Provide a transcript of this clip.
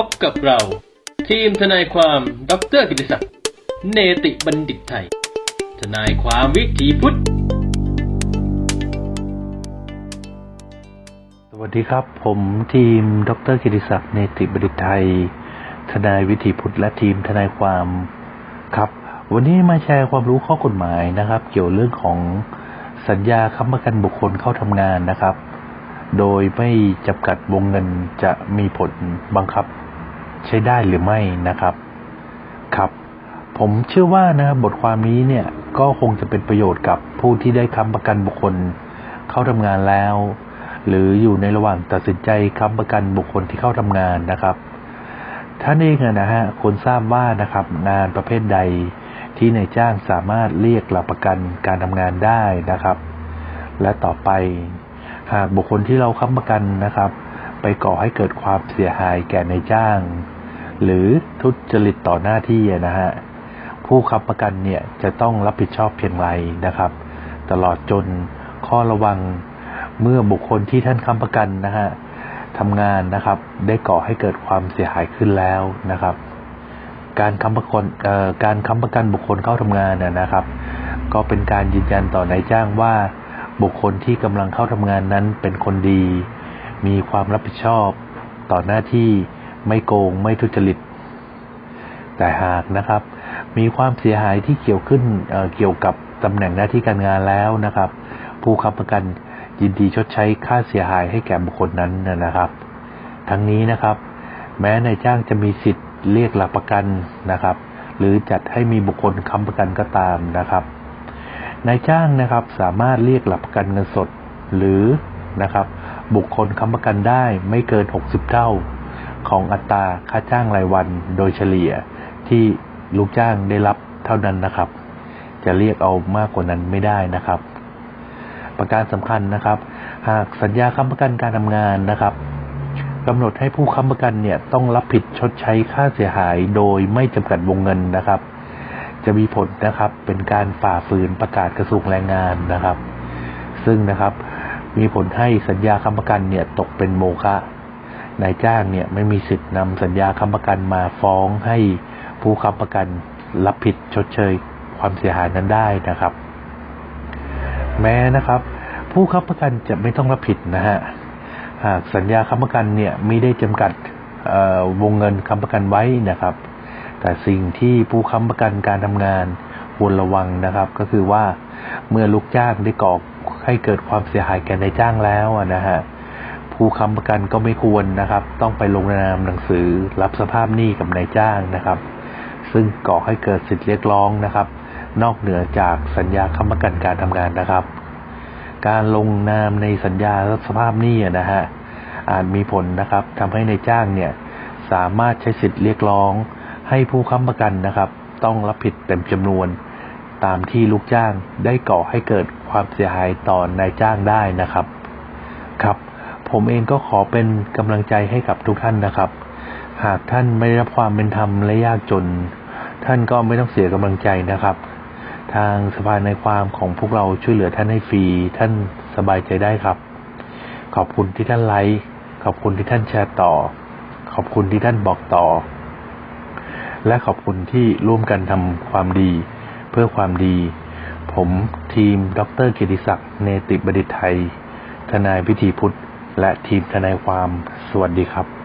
พบกับเรา ทีมทนายความดรกิติศักดิ์เนติบัณฑิตไทย ทนายความวิถีพุทธ สวัสดีครับ ผมทีมดรกิติศักดิ์เนติบัณฑิตไทย ทนายวิถีพุทธและทีมทนายความครับ วันนี้มาแชร์ความรู้ข้อกฎหมายนะครับ เกี่ยวเรื่องของสัญญาค้ำประกันบุคคลเข้าทำงานนะครับ โดยไม่จำกัดวงเงินจะมีผลบังคับ ใช้ได้หรือไม่นะครับ ครับ ผมเชื่อว่านะครับบทความนี้เนี่ยก็คงจะเป็นประโยชน์กับผู้ที่ได้ค้ำประกันบุคคลเข้าทำงานแล้ว หรืออยู่ในระหว่างตัดสินใจค้ำประกันบุคคลที่เข้าทำงานนะครับท่านเองนะฮะควรทราบว่านะครับงานประเภทใดที่นายจ้างสามารถเรียกหลักประกันการทำงานได้นะครับ และต่อไป หากบุคคลที่เราค้ำประกันนะครับ ไปก่อให้เกิดความเสียหายแก่นายจ้าง หรือทุจริตต่อหน้าที่นะฮะผู้ค้ำประกันเนี่ยจะต้องรับผิดชอบเพียงไรนะครับ ตลอดจนข้อระวังเมื่อบุคคลที่ท่านค้ำประกันนะฮะทำงานนะครับ ได้ก่อให้เกิดความเสียหายขึ้นแล้วนะครับ การค้ำประกันการค้ำประกันบุคคลเข้าทำงานนะนะครับ ก็เป็นการยืนยันต่อนายจ้างว่า บุคคลที่กำลังเข้าทำงานนั้นเป็นคนดี มีความรับผิดชอบต่อหน้าที่ ไม่โกงไม่ทุจริต แต่หากนะครับ มีความเสียหายที่เกี่ยวขึ้นเเกี่ยวกับตำแหน่งหน้าที่การงานแล้วนะครับ ผู้ค้ำประกันยินดีชดใช้ค่าเสียหายให้แก่บุคคลนั้นนะครับ ทั้งนี้นะครับ แม้นายจ้างจะมีสิทธิ์เรียกหลักประกันนะครับ หรือจัดให้มีบุคคลค้ำประกันก็ตามนะครับนายจ้างนะครับสามารถเรียกหลักประกันเงินสด หรือนะครับ บุคคลค้ำประกันได้ไม่เกิน 60 เท่า ของอัตราค่าจ้างรายวันโดยเฉลี่ยที่ลูกจ้างได้รับเท่านั้นนะครับ จะเรียกเอามากกว่านั้นไม่ได้นะครับ ประการสำคัญนะครับ หากสัญญาค้ำประกันการทำงานนะครับกำหนดให้ผู้ค้ำประกันเนี่ยต้องรับผิดชดใช้ค่าเสียหายโดยไม่จำกัดวงเงินนะครับ จะมีผลนะครับเป็นการฝ่าฝืนประกาศกระทรวงแรงงานนะครับ ซึ่งนะครับมีผลให้สัญญาค้ำประกันเนี่ยตกเป็นโมฆะ นายจ้างเนี่ยไม่มีสิทธิ์นำสัญญาค้ำประกันมาฟ้องให้ผู้ค้ำประกันรับผิดชดเชยความเสียหายนั้นได้นะครับ แม้นะครับ ผู้ค้ำประกันจะไม่ต้องรับผิดนะฮะหากสัญญาค้ำประกันเนี่ยไม่ได้จำกัดวงเงินค้ำประกันไว้นะครับ แต่สิ่งที่ผู้ค้ำประกันการทำงานควรระวังนะครับ ก็คือว่าเมื่อลูกจ้างได้ก่อให้เกิดความเสียหายแก่นายจ้างแล้วนะฮะ ผู้ค้ำประกันก็ไม่ควรนะครับ ต้องไปลงนามหนังสือรับสภาพหนี้กับนายจ้างนะครับ ซึ่งก่อให้เกิดสิทธิเรียกร้องนะครับ นอกเหนือจากสัญญาค้ำประกันการทำงานนะครับ การลงนามในสัญญารับสภาพหนี้นะฮะอาจมีผลนะครับทำให้ในายจ้างเนี่ยสามารถใช้สิทธิเรียกร้อง ให้ผู้ค้ำประกันนะครับ ต้องรับผิดเต็มจำนวน ตามที่ลูกจ้างได้ก่อให้เกิดความเสียหายต่อนายจ้างได้นะครับ ครับ ผมเองก็ขอเป็นกำลังใจให้กับทุกท่านนะครับ หากท่านไม่ได้รับความเป็นธรรมและยากจน ท่านก็ไม่ต้องเสียกำลังใจนะครับ ทางสภาในความของพวกเราช่วยเหลือท่านให้ฟรี ท่านสบายใจได้ครับ ขอบคุณที่ท่านไลค์ขอบคุณที่ท่านแชร์ต่อ ขอบคุณที่ท่านบอกต่อ และขอบคุณที่ร่วมกันทำความดี เพื่อความดี ผมทีม ดรกิติศักดิ์เนติบดิษฐ์ไทย ทนายพิธีพุทธ และทีมทนายความสวัสดีครับ